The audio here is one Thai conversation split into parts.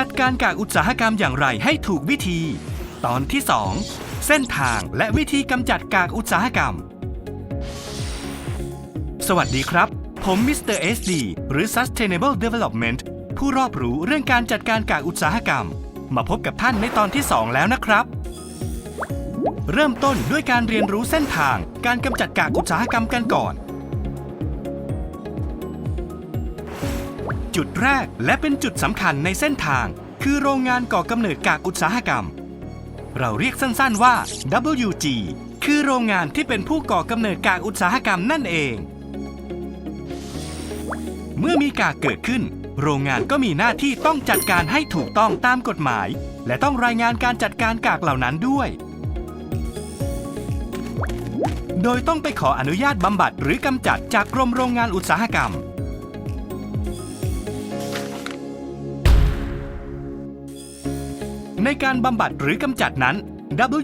จัดการกากอุตสาหกรรมอย่างไรให้ถูกวิธี ตอนที่ 2 เส้นทางและวิธีกำจัดกากอุตสาหกรรม สวัสดีครับ ผมมิสเตอร์เอสดีหรือ Sustainable Development ผู้รอบรู้เรื่องการจัดการกากอุตสาหกรรม มาพบกับท่านในตอนที่ 2 แล้วนะครับ เริ่มต้นด้วยการเรียนรู้เส้นทางการกำจัดกากอุตสาหกรรมกันก่อน จุดแรกและเป็นจุดสำคัญในเส้นทาง คือโรงงานก่อกำเนิดกากอุตสาหกรรม เราเรียกสั้นๆว่า WG คือโรงงานที่เป็นผู้ก่อกำเนิดกากอุตสาหกรรมนั่นเอง เมื่อมีกากเกิดขึ้น โรงงานก็มีหน้าที่ต้องจัดการให้ถูกต้องตามกฎหมาย และต้องรายงานการจัดการกากเหล่านั้นด้วย โดยต้องไปขออนุญาตบำบัดหรือกำจัดจากกรมโรงงานอุตสาหกรรม ในการบำบัดหรือกำจัดนั้น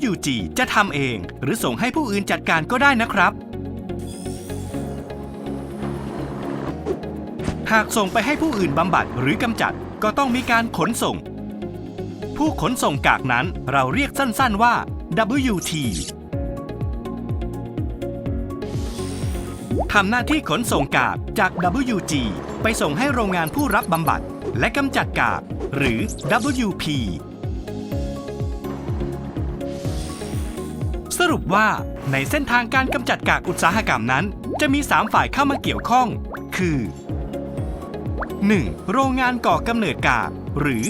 WG จะทำเอง หรือส่งให้ผู้อื่นจัดการก็ได้นะครับ หากส่งไปให้ผู้อื่นบำบัดหรือกำจัดก็ต้องมีการขนส่ง ผู้ขนส่งกากนั้นเราเรียกสั้นๆว่า WT ทำหน้าที่ขนส่งกากจาก WG ไปส่งให้โรงงานผู้รับบำบัด และกำจัดกาก หรือ WP รุปว่าในเส้นทางการกำจัดกากอุตสาหกรรมนั้น จะมี 3 ฝ่ายเข้ามาเกี่ยวข้อง คือ 1. โรงงานก่อกำเนิดกาก หรือ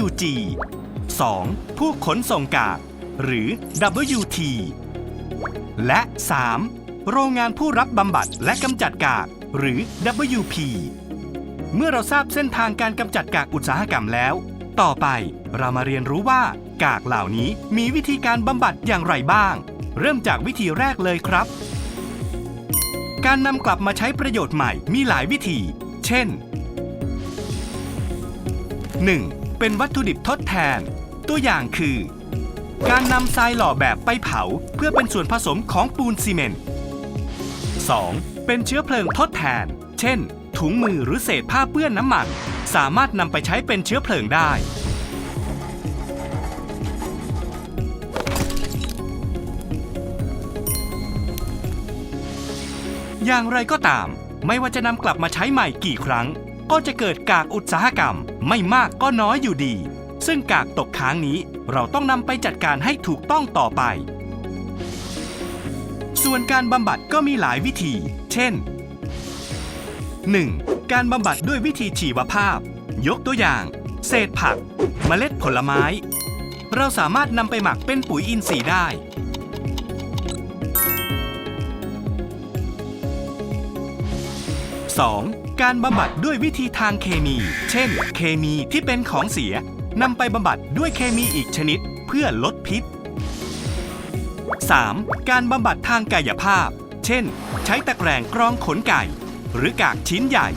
WG 2. ผู้ขนส่งกาก หรือ WT และ 3. โรงงานผู้รับบำบัดและกำจัดกาก หรือ WP เมื่อเราทราบเส้นทางการกำจัดกากอุตสาหกรรมแล้ว ต่อไปเรามาเรียนรู้ว่ากากเหล่านี้มีวิธีการบำบัดอย่างไรบ้าง เริ่มจากวิธีแรกเลยครับ การนำกลับมาใช้ประโยชน์ใหม่มีหลายวิธี เช่น 1. เป็นวัตถุดิบทดแทน ตัวอย่างคือ การนำทรายหล่อแบบไปเผา เพื่อเป็นส่วนผสมของปูนซีเมนต์ 2. เป็นเชื้อเพลิงทดแทน เช่น ถุงมือหรือเศษผ้าเปื้อนน้ำมัน สามารถนำไปใช้เป็นเชื้อเพลิงได้ อย่างไรก็ตาม ไม่ว่าจะนำกลับมาใช้ใหม่กี่ครั้ง ก็จะเกิดกากอุตสาหกรรมไม่มากก็น้อยอยู่ดี ซึ่งกากตกค้างนี้เราต้องนำไปจัดการให้ถูกต้องต่อไป ส่วนการบำบัดก็มีหลายวิธี เช่น 1. การบำบัดด้วยวิธีชีวภาพ ยกตัวอย่าง เศษผัก เมล็ดผลไม้ เราสามารถนำไปหมักเป็นปุ๋ยอินทรีย์ได้ 2. การบำบัดด้วยวิธีทางเคมี เช่น เคมีที่เป็นของเสียนำไปบำบัดด้วยเคมีอีกชนิดเพื่อลดพิษ 3. การบำบัดทางกายภาพ เช่น ใช้ตะแกรงกรองขนไก่ หรือกากชิ้นใหญ่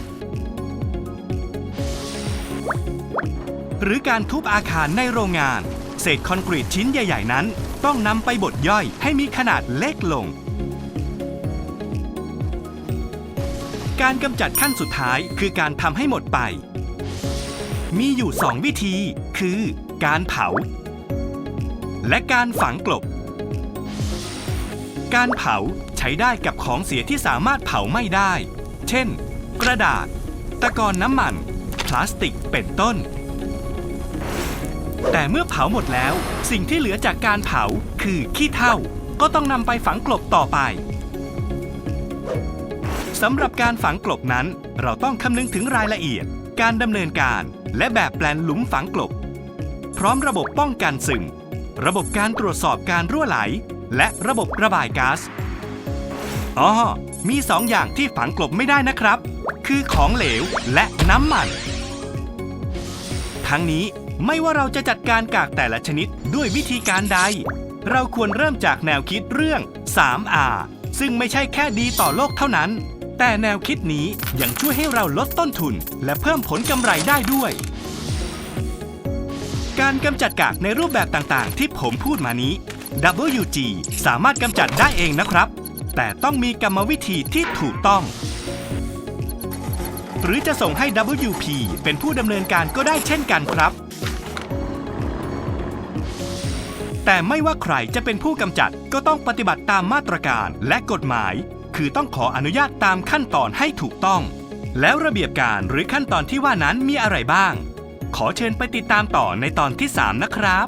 หรือการทุบอาคารในโรงงาน เศษคอนกรีตชิ้นใหญ่ ๆ นั้น ต้องนำไปบดย่อยให้มีขนาดเล็กลง การกำจัดขั้นสุดท้ายคือการทำให้หมดไป มีอยู่ 2 วิธี คือ การเผา และการฝังกลบ การเผาใช้ได้กับของเสียที่สามารถเผาไม่ได้ เช่น กระดาษ ตะกอนน้ำมัน พลาสติกเป็นต้น แต่เมื่อเผาหมดแล้ว สิ่งที่เหลือจากการเผาคือขี้เถ้าก็ต้องนำไปฝังกลบต่อไป สำหรับการฝังกลบนั้น เราต้องคำนึงถึงรายละเอียด การดำเนินการ และแบบแปลนหลุมฝังกลบ พร้อมระบบป้องกันซึม ระบบการตรวจสอบการรั่วไหล และระบบระบายก๊าซอ๋อมีสองอย่างที่ฝังกลบไม่ได้นะครับ คือของเหลวและน้ำมัน ทั้งนี้ไม่ว่าเราจะจัดการกากแต่ละชนิดด้วยวิธีการใด เราควรเริ่มจากแนวคิดเรื่อง 3R ซึ่งไม่ใช่แค่ดีต่อโลกเท่านั้น แต่แนวคิดนี้ยังช่วยให้เราลดต้นทุน และเพิ่มผลกำไรได้ด้วย การกำจัดกากในรูปแบบต่างๆ ที่ผมพูดมานี้ WG สามารถกำจัดได้เองนะครับ แต่ต้องมีกรรมวิธีที่ถูกต้อง หรือจะส่งให้ WP เป็นผู้ดำเนินการก็ได้เช่นกันครับ แต่ไม่ว่าใครจะเป็นผู้กำจัดก็ต้องปฏิบัติตามมาตรการและกฎหมาย คือต้องขออนุญาตตามขั้นตอนให้ถูกต้อง แล้วระเบียบการหรือขั้นตอนที่ว่านั้นมีอะไรบ้าง ขอเชิญไปติดตามต่อในตอนที่ 3 นะครับ